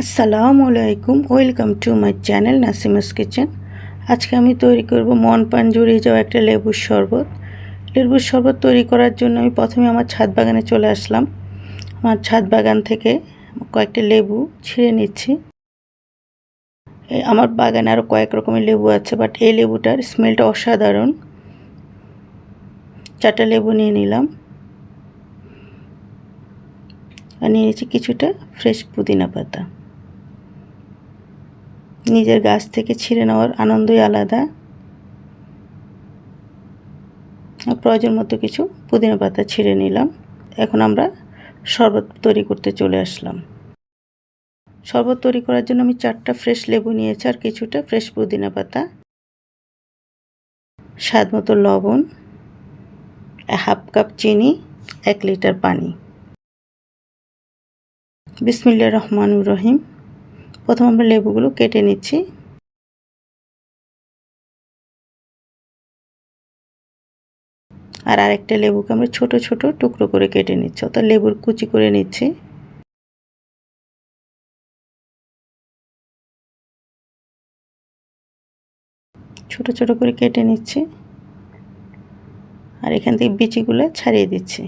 আসসালামু আলাইকুম welcome to my channel Nasima's kitchen. আজকে আমি তৈরি করব মন পান জুড়িয়ে যাওয়া একটা লেবুর শরবত। লেবুর শরবত তৈরি করার জন্য আমি প্রথমে আমার ছাদ বাগানে চলে আসলাম। আমার ছাদ বাগান থেকে কয়েকটা লেবু ছিঁড়ে নিচ্ছি। আমার বাগানে আরও কয়েক রকমের লেবু আছে, বাট এই লেবুটার স্মেলটা অসাধারণ। চারটা লেবু নিয়ে নিলাম। আর নিয়ে নিয়েছি কিছুটা ফ্রেশ পুদিনা পাতা। নিজের গাছ থেকে ছিঁড়ে নেওয়ার আনন্দই আলাদা। প্রয়োজন মতো কিছু পুদিনা পাতা ছিঁড়ে নিলাম। এখন আমরা শরবত তৈরি করতে চলে আসলাম। শরবত তৈরি করার জন্য আমি চারটা ফ্রেশ লেবু নিয়েছি আর কিছুটা ফ্রেশ পুদিনা পাতা। স্বাদ মতো লবণ, হাফ কাপ চিনি, এক লিটার পানি। বিসমিল্লা রহমানুর রহিম। প্রথম আমরা লেবুগুলো কেটে নিচ্ছি। আর আরেকটা লেবুকে আমরা ছোট ছোট টুকরো করে কেটে নিচ্ছি, অর্থাৎ লেবুর কুচি করে নিচ্ছি। ছোট ছোট করে কেটে নিচ্ছি। আর এখান থেকে বিচিগুলো ছাড়িয়ে দিচ্ছি।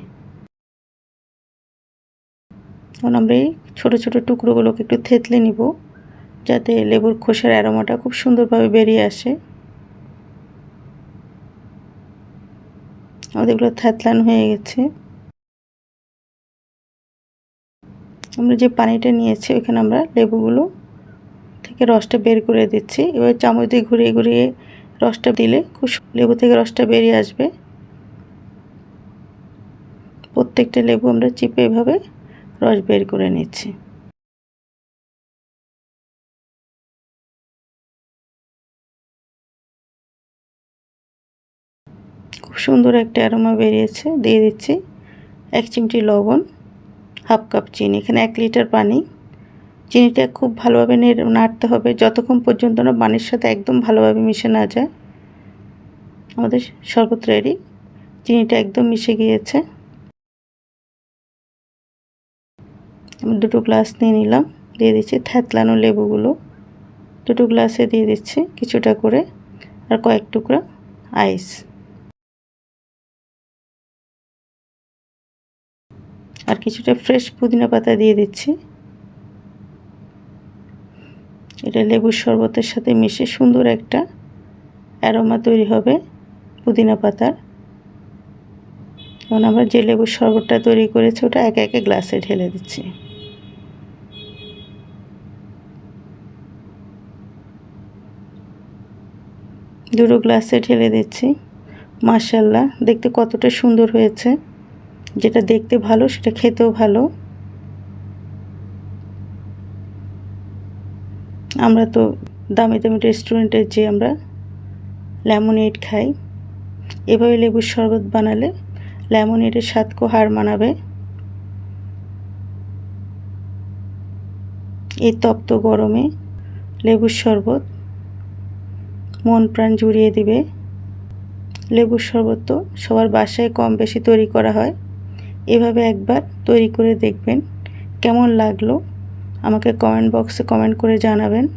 এখন আমরা এই ছোটো ছোটো টুকরোগুলোকে একটু থেতলে নিব, যাতে লেবুর খোসার অ্যারোমাটা খুব সুন্দরভাবে বেরিয়ে আসে। আমাদেরগুলো থেতলানো হয়ে গেছে। আমরা যে পানিটা নিয়েছি, ওইখানে আমরা লেবুগুলো থেকে রসটা বের করে দিচ্ছি। এবার চামচ দিয়ে ঘুরিয়ে ঘুরিয়ে রসটা দিলে খুব লেবু থেকে রসটা বেরিয়ে আসবে। প্রত্যেকটা লেবু আমরা চিপে এভাবে রস বের করে নিচ্ছি। খুব সুন্দর একটা অ্যারোমা বেরিয়েছে। দিয়ে দিচ্ছি এক চিমটি লবণ, হাফ কাপ চিনি, এখানে এক লিটার পানি। চিনিটা খুব ভালোভাবে নাড়তে হবে। যতক্ষণ পর্যন্ত না পানির সাথে একদম ভালোভাবে মিশে না যায়, আমাদের শরবত রেডি চিনিটা একদম মিশে গিয়েছে। আমি দুটো গ্লাস নিয়ে নিলাম, দিয়ে দিচ্ছি থ্যাতলানো লেবুগুলো। দুটো গ্লাসে দিয়ে দিচ্ছি কিছুটা করে আর কয়েক টুকরা আইস। আর কিছুটা ফ্রেশ পুদিনা পাতা দিয়ে দিচ্ছি। এটা লেবুর শরবতের সাথে মিশে সুন্দর একটা অ্যারোমা তৈরি হবে পুদিনা পাতার। এখন আমরা যে লেবুর শরবতটা তৈরি করেছি, ওটা একে একে গ্লাসে ঢেলে দিচ্ছি। দুটো গ্লাসে ঢেলে দিচ্ছি। মাশাল্লাহ দেখতে কতটা সুন্দর হয়েছে। যেটা দেখতে ভালো, সেটা খেতেও ভালো। আমরা তো দামি দামি রেস্টুরেন্টে যে আমরা লেমনেড খাই, এভাবে লেবুর শরবত বানালে লেমনেডের স্বাদকেও হার মানাবে। এই তপ্ত গরমে লেবুর শরবত মন প্রাণ জুড়িয়ে দিবে। লেবুর শরবত তো সবার বাসায় কম বেশি তৈরি করা হয়। এভাবে একবার তৈরি করে দেখবেন। কেমন লাগল? আমাকে কমেন্ট বক্সে কমেন্ট করে জানাবেন।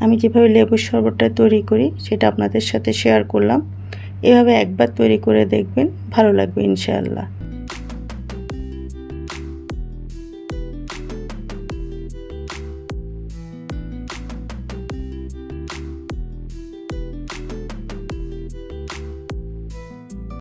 আমি যেভাবে লেবুর শরবতটা তৈরি করি, সেটা আপনাদের সাথে শেয়ার করলাম। এভাবে একবার তৈরি করে দেখবেন। ভালো লাগবে ইনশাআল্লাহ।